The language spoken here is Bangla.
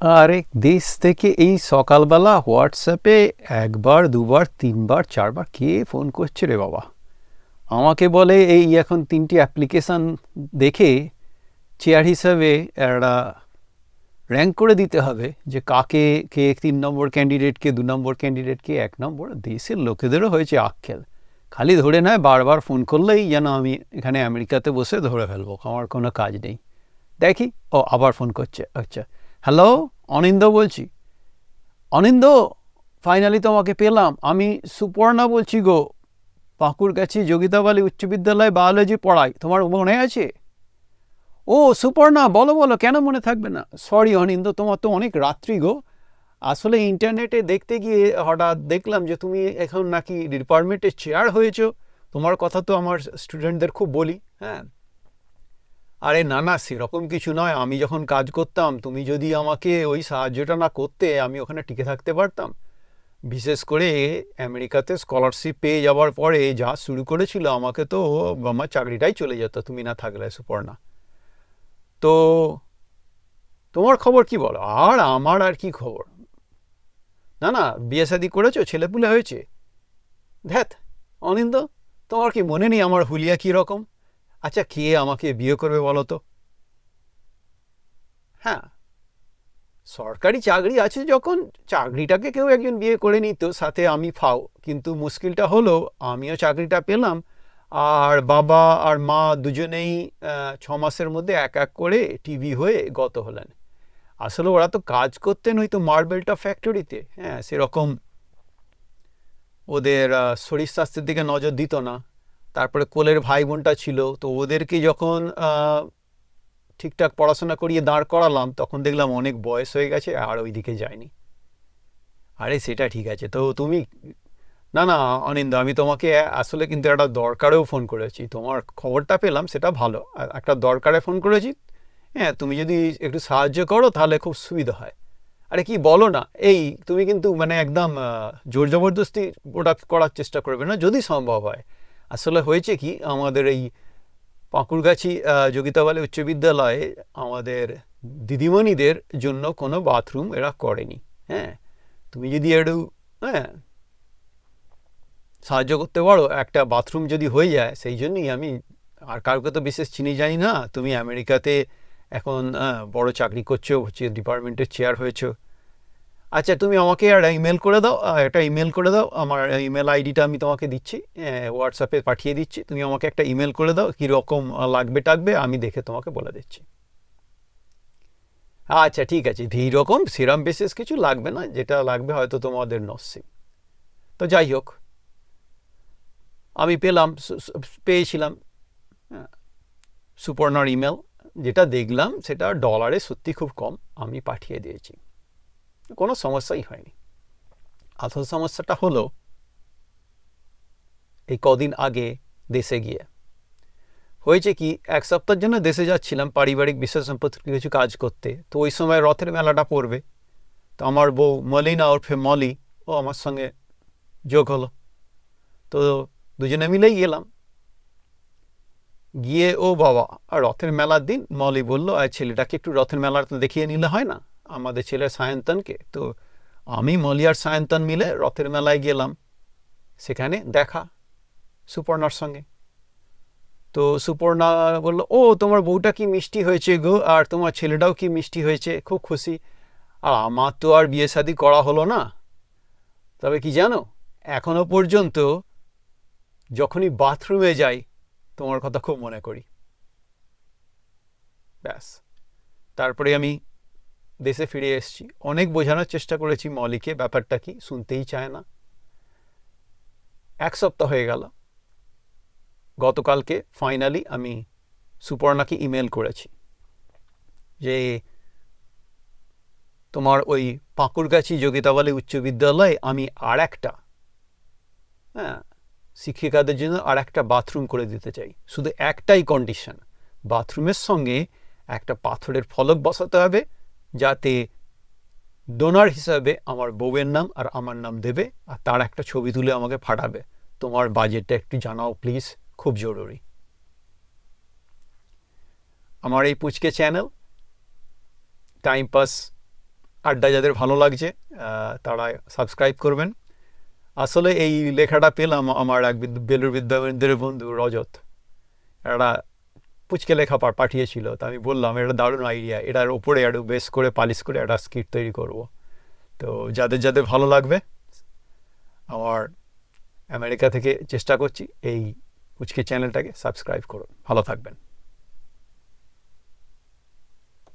আরে, দেশ থেকে এই সকালবেলা হোয়াটসঅ্যাপে একবার, দুবার, তিনবার, চারবার কে ফোন করছে রে বাবা? আমাকে বলে এই এখন তিনটি অ্যাপ্লিকেশান দেখে চেয়ার হিসাবে একটা র্যাঙ্ক করে দিতে হবে যে কাকে, কে তিন নম্বর ক্যান্ডিডেটকে দু নম্বর ক্যান্ডিডেটকে এক নম্বর। দেশের লোকেদেরও হয়েছে আক্কেল। খালি ধরে নেয়, বারবার ফোন করলেই যেন আমি এখানে আমেরিকাতে বসে ধরে ফেলব, আমার কোনো কাজ নেই। দেখি, ও আবার ফোন করছে আচ্ছা। হ্যালো? অনিন্দ বলছি, অনিন্দ ফাইনালি তোমাকে পেলাম। আমি সুপর্ণা বলছি গো। পাকুড়গাছি যোগিতাবালি উচ্চ বিদ্যালয়ে বায়োলজি পড়াই। তোমার মনে আছে? ও, সুপর্ণা, বলো বলো, কেন মনে থাকবে না? সরি অনিন্দ, তোমার তো অনেক রাত্রি গো। আসলে ইন্টারনেটে দেখতে গিয়ে হঠাৎ দেখলাম যে তুমি এখন নাকি ডিপার্টমেন্টের চেয়ার হয়েছো। তোমার কথা তো আমার স্টুডেন্টদের খুব বলি হ্যাঁ? আরে না না, সেরকম কিছু নয়। আমি যখন কাজ করতাম, তুমি যদি আমাকে ওই সাহায্যটা না করতে, আমি ওখানে টিকে থাকতে পারতাম। বিশেষ করে আমেরিকাতে স্কলারশিপ পেয়ে যাওয়ার পরে যা শুরু করেছিল, আমাকে তো আমার চাকরিটাই চলে যেত, তুমি না থাকলে সুপর্ণা। তো তোমার খবর কি বলো? আর আমার আর কি খবর? না না, বিয়ে শাদি করেছ, ছেলেপুলে হয়েছে। ধ্যাত অনিন্দ, তোমার কি মনে নেই আমার হুলিয়া কী রকম? আচ্ছা কে আমাকে বিয়ে করবে বলো তো? হ্যাঁ সরকারি চাকরি আছে যখন, চাকরিটাকে কেউ একজন বিয়ে করে নিত, সাথে আমি ফাও, কিন্তু মুশকিলটা হলো, আমিও চাকরিটা পেলাম, আর বাবা আর মা দুজনেই ছ মাসের মধ্যে এক এক করে টিভি হয়ে গত হলেন। আসলে ওরা তো কাজ করতেন হয়তো মার্বেলটা ফ্যাক্টরিতে হ্যাঁ সেরকম ওদের শরীর স্বাস্থ্যের দিকে নজর দিত না। তারপরে কোলের ভাই বোনটা ছিল, তো ওদেরকে যখন ঠিকঠাক পড়াশোনা করিয়ে দাঁড় করালাম, তখন দেখলাম অনেক বয়স হয়ে গেছে, আর ওই দিকে যায়নি। আরে, সেটা ঠিক আছে। তো তুমি, না না, অনিন্দ, আমি তোমাকে আসলে কিন্তু একটা দরকারেও ফোন করেছি। তোমার খবরটা পেলাম, সেটা ভালো। একটা দরকারে ফোন করেছি। হ্যাঁ তুমি যদি একটু সাহায্য করো, তাহলে খুব সুবিধা হয়। আরে, কি বলো না, এই, তুমি কিন্তু মানে একদম জোর জবরদস্তি ওটা করার চেষ্টা করবে না, যদি সম্ভব হয়। আসলে হয়েছে কি, আমাদের এই পাঁকুড়গাছি যোগিতাবালী উচ্চ বিদ্যালয়ে আমাদের দিদিমণিদের জন্য কোনো বাথরুম এরা করেনি। হ্যাঁ তুমি যদি একটু হ্যাঁ সাহায্য করতে পারো, একটা বাথরুম যদি হয়ে যায়, সেই জন্যই আমি, আর কাউকে তো বিশেষ চিনি জানি না, তুমি আমেরিকাতে এখন বড় চাকরি করছ ডিপার্টমেন্টের চেয়ার হয়েছো। আচ্ছা তুমি আমাকে আর ইমেল করে দাও একটা ইমেল করে দাও, আমার ইমেল আইডিটা আমি তোমাকে দিচ্ছি হোয়াটসঅ্যাপে পাঠিয়ে দিচ্ছি, তুমি আমাকে একটা ইমেল করে দাও কীরকম লাগবে টাকবে আমি দেখে তোমাকে বলে দিচ্ছি। আচ্ছা ঠিক আছে এই রকম সিরাম বেসিস কিছু লাগবে না, যেটা লাগবে হয়তো তোমাদের নসিব। তো যাই হোক, আমি পেলাম পেয়েছিলাম সুপর্ণার ইমেল যেটা দেখলাম সেটা ডলারে সত্যি খুব কম, আমি পাঠিয়ে দিয়েছি। কোনো সমস্যাই হয়নি। আসল সমস্যাটা হলো এই কদিন আগে দেশে গিয়ে। হয়েছে কি, এক সপ্তাহের জন্য দেশে যাচ্ছিলাম, পারিবারিক বিষয় সম্পর্কে কিছু কাজ করতে। তো ওই সময় রথের মেলাটা পড়বে। তো আমার বউ মলিনা ওরফে মলি, ও আমার সঙ্গে যোগ হলো। তো দুজনে মিলেই গেলাম। গিয়ে ও বাবা, আর রথের মেলার দিন মলি বলল আর ছেলেটাকে একটু রথের মেলাটা দেখিয়ে নিলে হয় না? আমাদের ছেলে সায়ন্তনকে। তো আমি মলিয়ার সায়ন্তন মিলে রথের মেলায় গেলাম। সেখানে দেখা সুপর্ণার সঙ্গে। তো সুপর্ণা বলল, ও, তোমার বউটা কি মিষ্টি হয়েছে গো? আর তোমার ছেলেটাও কি মিষ্টি হয়েছে? খুব খুশি। আর আমার তো আর বিয়ে শাদি করা হলো না। তবে কি জানো, এখনও পর্যন্ত যখনই বাথরুমে যাই, তোমার কথা খুব মনে করি। ব্যাস। তারপরে আমি দেশে ফিরে এসেছি। অনেক বোঝানোর চেষ্টা করেছি মলিকে, ব্যাপারটা কি শুনতেই চায় না। এক সপ্তাহ হয়ে গেল। গতকালকে ফাইনালি আমি সুপর্ণাকে ইমেল করেছি যে, তোমার ওই পাঁকুড়গাছি যোগিতাবালী উচ্চ বিদ্যালয়ে আমি আর একটা হ্যাঁ শিক্ষিকাদের জন্য আর একটা বাথরুম করে দিতে চাই। শুধু একটাই কন্ডিশন বাথরুমের সঙ্গে একটা পাথরের ফলক বসাতে হবে যাতে ডোনার হিসাবে আমার বউয়ের নাম আর আমার নাম দেবে আর তার একটা ছবি তুলে আমাকে ফাটাবে। তোমার বাজেটটা একটু জানাও প্লিজ খুব জরুরি। আমার এই পুচকে চ্যানেল টাইম পাস আড্ডা যাদের ভালো লাগছে তারা সাবস্ক্রাইব করবেন। আসলে এই লেখাটা পেলাম আমার এক বেলুর বিদ্যামন্দিরের বন্ধু রজত। একটা পুচকে লেখা পা- পাঠিয়েছিল। তো আমি বললাম, এটা দারুণ আইডিয়া এটার ওপরে একটু বেস করে পালিশ করে একটা স্কিট তৈরি করব। তো যাদের যাদের ভালো লাগবে, আমার আমেরিকা থেকে চেষ্টা করছি এই পুচকে চ্যানেলটাকে সাবস্ক্রাইব করুন। ভালো থাকবেন।